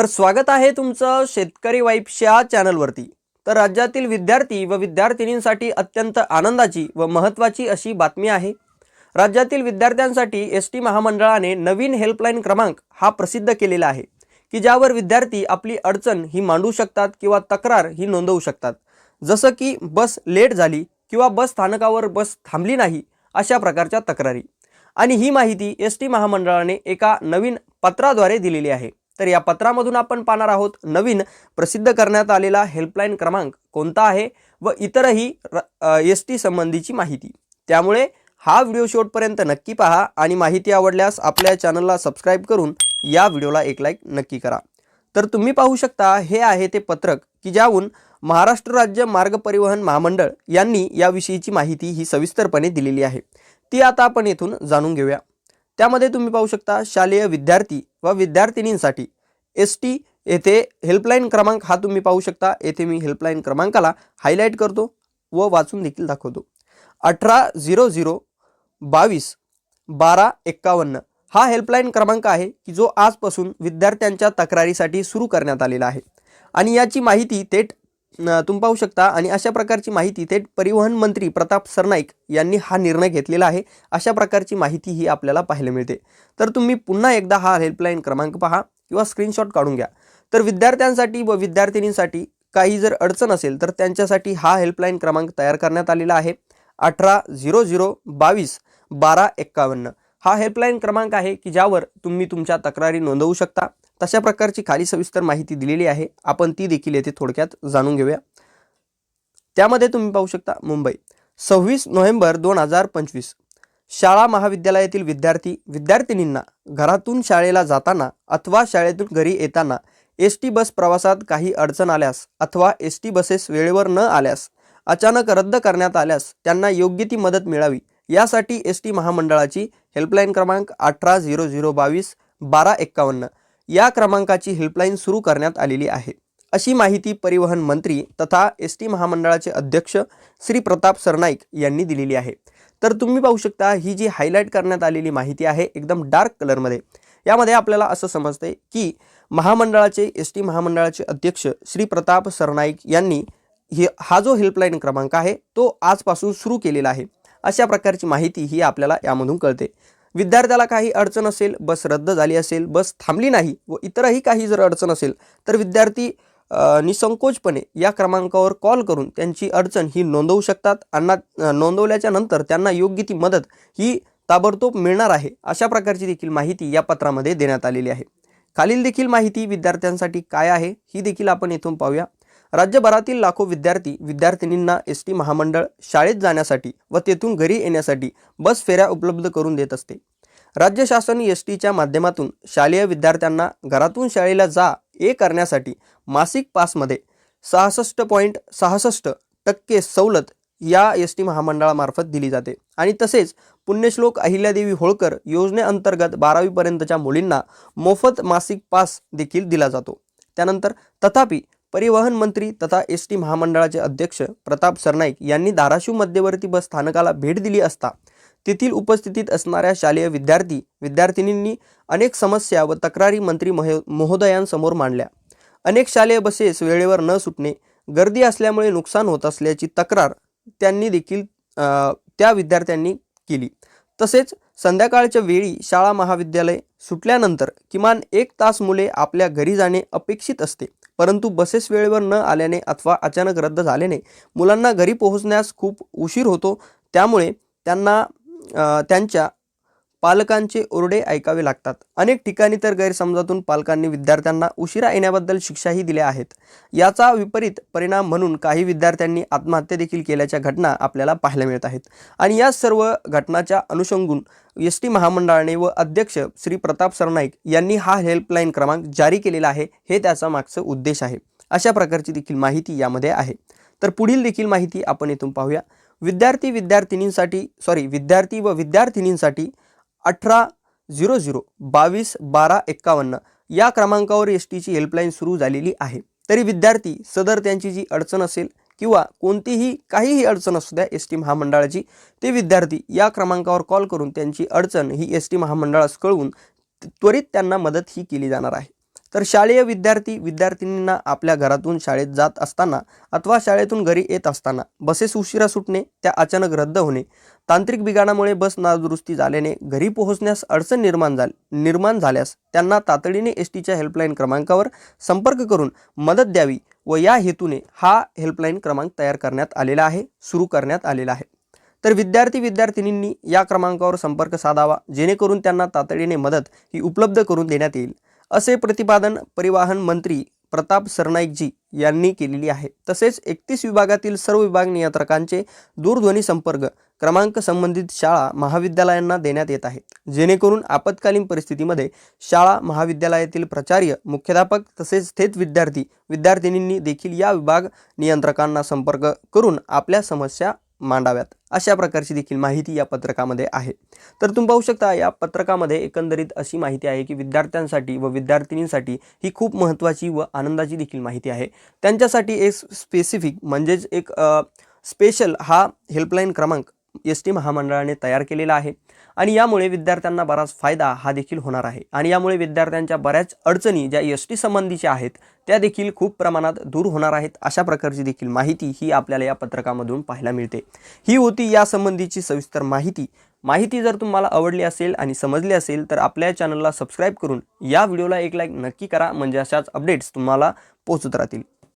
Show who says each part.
Speaker 1: तर स्वागत आहे तुमचं शेतकरी वाईफ्स चॅनलवरती. तर राज्यातील विद्यार्थी व विद्यार्थिनींसाठी अत्यंत आनंदाची व महत्त्वाची अशी बातमी आहे. राज्यातील विद्यार्थ्यांसाठी एस टी महामंडळाने नवीन हेल्पलाईन क्रमांक हा प्रसिद्ध केलेला आहे की ज्यावर विद्यार्थी आपली अडचण ही मांडू शकतात किंवा तक्रार ही नोंदवू शकतात. जसं की बस लेट झाली किंवा बस स्थानकावर बस थांबली नाही अशा प्रकारच्या तक्रारी. आणि ही माहिती एस टी महामंडळाने एका नवीन पत्राद्वारे दिलेली आहे. तर या पत्रामधून आपण पाहणार आहोत नवीन प्रसिद्ध करण्यात आलेला हेल्पलाईन क्रमांक कोणता आहे व इतरही एस टी संबंधीची माहिती. त्यामुळे हा व्हिडिओ शेवटपर्यंत नक्की पहा आणि माहिती आवडल्यास आपल्या चॅनलला सबस्क्राईब करून या व्हिडिओला एक लाईक नक्की करा. तर तुम्ही पाहू शकता हे आहे ते पत्रक की ज्याहून महाराष्ट्र राज्य मार्ग परिवहन महामंडळ यांनी याविषयीची माहिती ही सविस्तरपणे दिलेली आहे. ती आता आपण येथून जाणून घेऊया. त्यामध्ये तुम्ही पाहू शकता शालेय विद्यार्थी व विद्यार्थिनींसाठी एस टी येथे हेल्पलाईन क्रमांक हा तुम्ही पाहू शकता. येथे मी हेल्पलाईन क्रमांकाला हायलाईट करतो व वाचून देखील दाखवतो. अठरा झिरो झिरो बावीस बारा एक्कावन्न हा हेल्पलाईन क्रमांक आहे की जो आजपासून विद्यार्थ्यांच्या तक्रारीसाठी सुरू करण्यात आलेला आहे. आणि याची माहिती थेट तुम्ही पाहू शकता. आणि अशा प्रकारची माहिती थेट परिवहन मंत्री प्रताप सरनाईक यांनी हा निर्णय घेतलेला आहे. अशा प्रकारची माहिती ही आपल्याला पाहायला मिळते. तर तुम्ही पुन्हा एकदा हा हेल्पलाईन क्रमांक पहा किंवा स्क्रीनशॉट काढून घ्या. तर विद्यार्थ्यांसाठी व विद्यार्थिनींसाठी काही जर अडचण असेल तर त्यांच्यासाठी हा हेल्पलाईन क्रमांक तयार करण्यात आलेला आहे. अठरा झिरो झिरो बावीस बारा एक्कावन्न. हा हेल्पलाईन क्रमांक आहे की ज्यावर तुम्ही तुमच्या तक्रारी नोंदवू शकता. तशा प्रकारची खाली सविस्तर माहिती दिलेली आहे. आपण ती देखील येथे थोडक्यात जाणून घेऊया. त्यामध्ये तुम्ही पाहू शकता मुंबई सव्वीस नोव्हेंबर दोन हजार पंचवीस. शाळा महाविद्यालयातील विद्यार्थी विद्यार्थिनींना घरातून शाळेला जाताना अथवा शाळेतून घरी येताना एस टी बस प्रवासात काही अडचण आल्यास अथवा एस टी बसेस वेळेवर न आल्यास अचानक रद्द करण्यात आल्यास त्यांना योग्य ती मदत मिळावी. यासाठी एस टी महामंडळाची हेल्पलाईन क्रमांक अठरा झिरो झिरो बावीस बारा एक्कावन्न. या क्रमांकाची हेल्पलाईन सुरू करण्यात आलेली आहे. अशी माहिती परिवहन मंत्री तथा एस टी महामंडळाचे अध्यक्ष श्री प्रताप सरनाईक यांनी दिलेली आहे. तर तुम्ही पाहू शकता ही जी हायलाईट करण्यात आलेली माहिती आहे एकदम डार्क कलरमध्ये यामध्ये आपल्याला असं समजते की महामंडळाचे एस टी महामंडळाचे अध्यक्ष श्री प्रताप सरनाईक यांनी हे हा जो हेल्पलाईन क्रमांक आहे तो आजपासून सुरू केलेला आहे. अशा प्रकारची माहिती ही आपल्याला यामधून कळते. विद्यार्थ्याला काही अडचण असेल बस रद्द झाली असेल बस थांबली नाही व इतरही काही जर अडचण असेल तर विद्यार्थी निसंकोचपणे या क्रमांकावर कॉल करून त्यांची अडचण ही नोंदवू शकतात. अण्णा नोंदवल्याच्या नंतर त्यांना योग्य ती मदत ही ताबडतोब मिळणार आहे अशा प्रकारची देखील माहिती या पत्रामध्ये देण्यात आलेली आहे. खालील देखील माहिती विद्यार्थ्यांसाठी काय आहे ही देखील आपण इथून पाहूया. राज्यभरातील लाखो विद्यार्थी विद्यार्थिनींना एस टी महामंडळ शाळेत जाण्यासाठी व तेथून घरी येण्यासाठी बस फेऱ्या उपलब्ध करून देत असते. राज्य शासन एस टीच्या माध्यमातून शालेय विद्यार्थ्यांना घरातून शाळेला जा ये करण्यासाठी मासिक पासमध्ये सहासष्ट पॉईंट सहासष्ट टक्के सवलत या एस टी महामंडळामार्फत दिली जाते. आणि तसेच पुण्यश्लोक अहिल्यादेवी होळकर योजनेअंतर्गत बारावीपर्यंतच्या मुलींना मोफत मासिक पास देखील दिला जातो. त्यानंतर तथापि परिवहन मंत्री तथा एस टी महामंडळाचे अध्यक्ष प्रताप सरनाईक यांनी धाराशिव मध्यवर्ती बस स्थानकाला भेट दिली असता तेथील उपस्थितीत असणाऱ्या शालेय विद्यार्थी विद्यार्थिनींनी अनेक समस्या व तक्रारी मंत्री महो महोदयांसमोर मांडल्या. अनेक शालेय बसेस वेळेवर न सुटणे गर्दी असल्यामुळे नुकसान होत असल्याची तक्रार त्यांनी देखील त्या विद्यार्थ्यांनी केली. तसेच संध्याकाळच्या वेळी शाळा महाविद्यालय सुटल्यानंतर किमान एक तास मुले आपल्या घरी जाणे अपेक्षित असते. परंतु बसेस वेळेवर न आल्याने अथवा अचानक रद्द झाल्याने मुलांना घरी पोहोचण्यास खूप उशीर होतो. त्यामुळे त्यांना त्यांच्या पालकांचे ओरडे ऐकावे लागतात. अनेक ठिकाणी तर गैरसमजातून पालकांनी विद्यार्थ्यांना उशिरा येण्याबद्दल शिक्षाही दिल्या आहेत. याचा विपरीत परिणाम म्हणून काही विद्यार्थ्यांनी आत्महत्या देखील केल्याच्या घटना आपल्याला पाहायला मिळत आहेत. आणि या सर्व घटनाच्या अनुषंगून एस टी महामंडळाने व अध्यक्ष श्री प्रताप सरनाईक यांनी हा हेल्पलाईन क्रमांक जारी केलेला आहे हे त्याचा मागचं उद्देश आहे. अशा प्रकारची देखील माहिती यामध्ये आहे. तर पुढील देखील माहिती आपण इथून पाहूया. विद्यार्थी विद्यार्थिनींसाठी सॉरी विद्यार्थी व विद्यार्थिनींसाठी अठरा झिरो झिरो बावीस बारा एक्कावन्न या क्रमांकावर एस टीची हेल्पलाईन सुरू झालेली आहे. तरी विद्यार्थी सदर त्यांची जी अडचण असेल किंवा कोणतीही काहीही अडचण असू द्या एस टी महामंडळाची ते विद्यार्थी या क्रमांकावर कॉल करून त्यांची अडचण ही एस टी महामंडळास कळवून त्वरित त्यांना मदत ही केली जाणार आहे. तर शालेय विद्यार्थी विद्यार्थिनींना आपल्या घरातून शाळेत जात असताना अथवा शाळेतून घरी येत असताना बसेस उशिरा सुटणे त्या अचानक रद्द होणे तांत्रिक बिघाडामुळे बस नादुरुस्ती झाल्याने घरी पोहोचण्यास अडचण निर्माण झाल निर्माण झाल्यास त्यांना तातडीने एस टीच्या हेल्पलाईन क्रमांकावर संपर्क करून मदत द्यावी व या हेतूने हा हेल्पलाईन क्रमांक तयार करण्यात आलेला आहे सुरू करण्यात आलेला आहे. तर विद्यार्थी विद्यार्थिनींनी या क्रमांकावर संपर्क साधावा जेणेकरून त्यांना तातडीने मदत ही उपलब्ध करून देण्यात येईल. असे प्रतिपादन परिवहन मंत्री प्रताप सरनाईकजी यांनी केलेली आहे. तसेच एकतीस विभागातील सर्व विभाग नियंत्रकांचे दूरध्वनी संपर्क क्रमांक संबंधित शाळा महाविद्यालयांना देण्यात येत आहे. जेणेकरून आपत्कालीन परिस्थितीमध्ये शाळा महाविद्यालयातील प्राचार्य मुख्याध्यापक तसेच थेट विद्यार्थी विद्यार्थिनींनी देखील या विभाग नियंत्रकांना संपर्क करून आपल्या समस्या मांडाव्यात. अशा प्रकारची देखील माहिती या पत्रकामध्ये आहे. तर तुम्ही पाहू शकता या पत्रकामध्ये एकंदरीत अशी माहिती आहे की विद्यार्थ्यांसाठी व विद्यार्थिनींसाठी ही खूप महत्त्वाची व आनंदाची देखील माहिती आहे. त्यांच्यासाठी एक स्पेसिफिक म्हणजेच एक स्पेशल हा हेल्पलाईन क्रमांक एस टी महामंडळाने तयार केलेला आहे. आणि यामुळे विद्यार्थ्यांना बराच फायदा हा देखील होणार आहे. आणि यामुळे विद्यार्थ्यांच्या बऱ्याच अडचणी ज्या एस टी संबंधीच्या आहेत त्या देखील खूप प्रमाणात दूर होणार आहेत. अशा प्रकारची देखील माहिती ही आपल्याला या पत्रकामधून पाहायला मिळते. ही होती यासंबंधीची सविस्तर माहिती. माहिती जर तुम्हाला आवडली असेल आणि समजली असेल तर आपल्या चॅनलला सबस्क्राईब करून या व्हिडिओला एक लाईक नक्की करा. म्हणजे अशाच अपडेट्स तुम्हाला पोहोचत राहतील.